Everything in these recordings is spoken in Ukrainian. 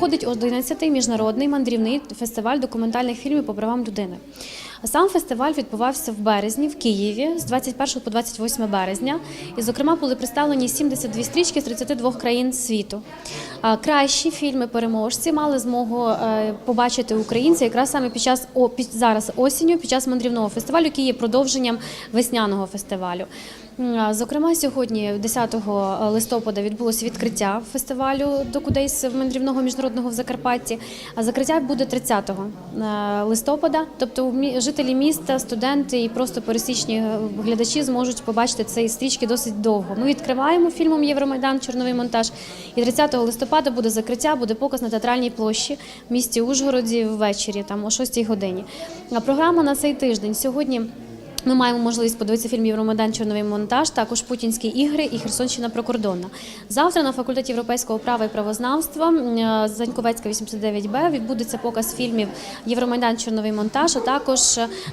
проходить 11-й міжнародний мандрівний фестиваль документальних фільмів по правам людини. Сам фестиваль відбувався в березні в Києві з 21 по 28 березня. І, зокрема, були представлені 72 стрічки з 32 країн світу. Кращі фільми переможці мали змогу е, побачити українці якраз саме під час зараз осінню, під час мандрівного фестивалю, який є продовженням весняного фестивалю. Зокрема, сьогодні, 10 листопада, відбулося відкриття фестивалю Докудейс мандрівного міжнародного в Закарпатті. А закриття буде 30 е, листопада. Тобто жителі міста, студенти і просто пересічні е, глядачі зможуть побачити ці стрічки досить довго. Ми відкриваємо фільмом Євромайдан Чорновий монтаж. І 30 листопада буде закриття, буде показ на театральній площі в місті Ужгороді ввечері, там о 6 годині. А програма на цей тиждень сьогодні. Ми маємо можливість подивитися фільм Євромайдан Чорновий монтаж, також Путінські ігри і Херсонщина прикордонна. Завтра на факультеті європейського права і правознавства е, Заньковецька 89Б відбудеться показ фільмів Євромайдан Чорновий монтаж, а також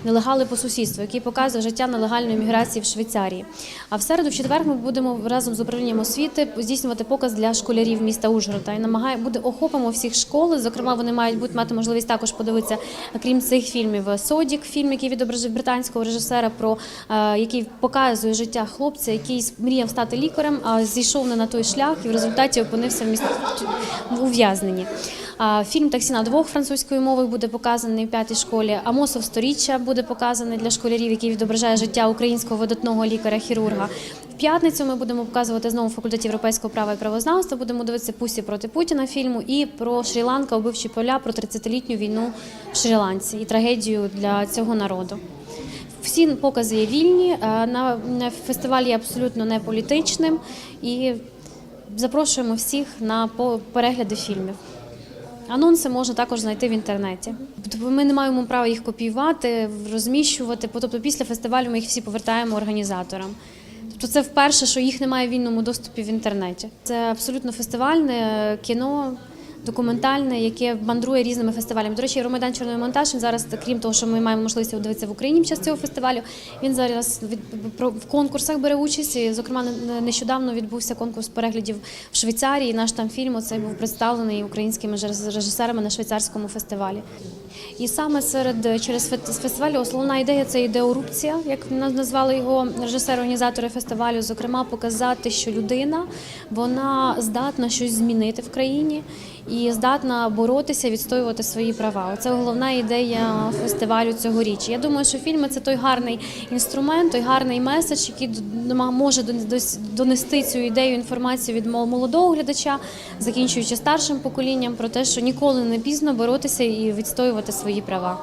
нелегали по сусідству, який показує життя нелегальної міграції в Швейцарії. А в середу, в четвер, ми будемо разом з управлінням освіти здійснювати показ для школярів міста Ужгорода. І намагає буде охопимо всіх школи. Зокрема, вони мають будуть мати можливість також подивитися, крім цих фільмів, Содік, фільм, який відображив британського режисера, про е, який показує життя хлопця, який мріяв стати лікарем, а зійшов не на той шлях і в результаті опинився в місті в ув'язненні. Фільм Таксі на двох французькою мовою буде показаний в п'ятій школі. Амосов сторіччя буде показаний для школярів, який відображає життя українського видатного лікаря-хірурга. В п'ятницю ми будемо показувати знову факультет європейського права і правознавства. Будемо дивитися Пусі проти Путіна фільму і про Шрі-Ланка, убивчі поля, про 30-літню війну в Шрі-Ланці і трагедію для цього народу. Всі покази є вільні. На на фестиваль є абсолютно не політичним і запрошуємо всіх на перегляди фільмів. Анонси можна також знайти в інтернеті. Тобто ми не маємо права їх копіювати, розміщувати. Тобто після фестивалю ми їх всі повертаємо організаторам. Тобто це вперше, що їх немає в вільному доступі в інтернеті. Це абсолютно фестивальне е, кіно. Документальне, яке мандрує різними фестивалями. До речі, Ромайдан Чорний монтаж він зараз, крім того, що ми маємо можливість дивитися в Україні під час цього фестивалю. Він зараз від в конкурсах бере участь. І, зокрема, не- нещодавно відбувся конкурс переглядів в Швейцарії. Наш там фільм оцей був представлений українськими режис- режисерами на швейцарському фестивалі. І саме серед через фе- фестивалю основна ідея це ідеорупція, як назвали його режисери-організатори фестивалю. Зокрема, показати, що людина вона здатна щось змінити в країні і здатна боротися, відстоювати свої права. Це головна ідея фестивалю цьогоріч. Я думаю, що фільми це той гарний інструмент, той гарний меседж, який може донести цю ідею інформацію від мол- молодого глядача, закінчуючи старшим поколінням, про те, що ніколи не пізно боротися і відстоювати свої права.